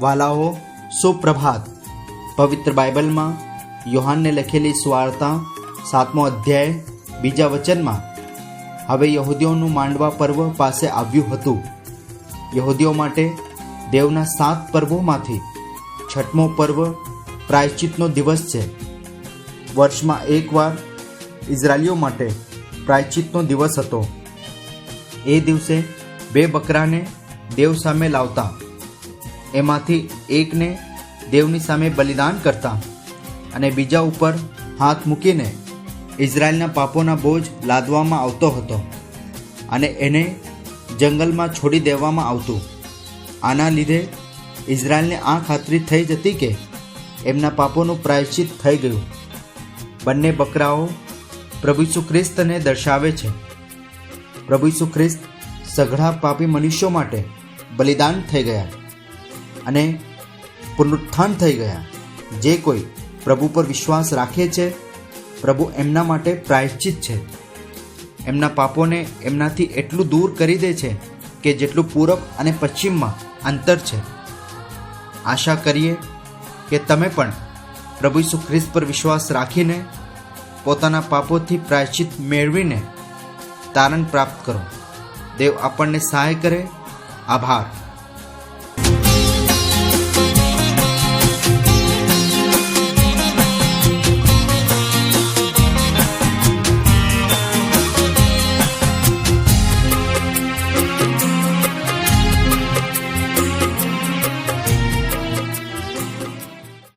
વાલાઓ, સુપ્રભાત. પવિત્ર બાઇબલમાં યોહાનને લખેલી સ્વાર્તા સાતમો અધ્યાય બીજા વચનમાં, હવે યહૂદીઓનું માંડવા પર્વ પાસે આવ્યું હતું. યહૂદીઓ માટે દેવના સાત પર્વોમાંથી છઠમો પર્વ પ્રાયશ્ચિતનો દિવસ છે. વર્ષમાં એકવાર ઇઝરાયલીઓ માટે પ્રાયશ્ચિતનો દિવસ હતો. એ દિવસે બે બકરાને દેવ સામે લાવતા એમાંથી એકને દેવની સામે બલિદાન કરતા અને બીજા ઉપર હાથ મૂકીને ઇઝરાયલના પાપોના બોજ લાદવામાં આવતો હતો અને એને જંગલમાં છોડી દેવામાં આવતું. આના લીધે ઇઝરાયલને આ ખાતરી થઈ જતી કે એમના પાપોનું પ્રાયશ્ચિત થઈ ગયું. બંને બકરાઓ પ્રભુ ઈસુ ખ્રિસ્તને દર્શાવે છે. પ્રભુ ઈસુ ખ્રિસ્ત સઘળા પાપી મનુષ્યો માટે બલિદાન થઈ ગયા. અને પુનરુત્થાન થઈ ગયા. જે કોઈ પ્રભુ પર વિશ્વાસ રાખે છે, પ્રભુ એમના માટે પ્રાયશ્ચિત છે. એમના પાપોને એમનાથી એટલું દૂર કરી દે છે કે જેટલું પૂરબ અને પશ્ચિમમાં અંતર છે. આશા કરીએ કે તમે પણ પ્રભુ ઈસુ ખ્રિસ્ત પર વિશ્વાસ રાખીને પોતાના પાપોથી પ્રાયશ્ચિત મેળવીને તારણ પ્રાપ્ત કરો. દેવ આપણને સહાય કરે. આભાર.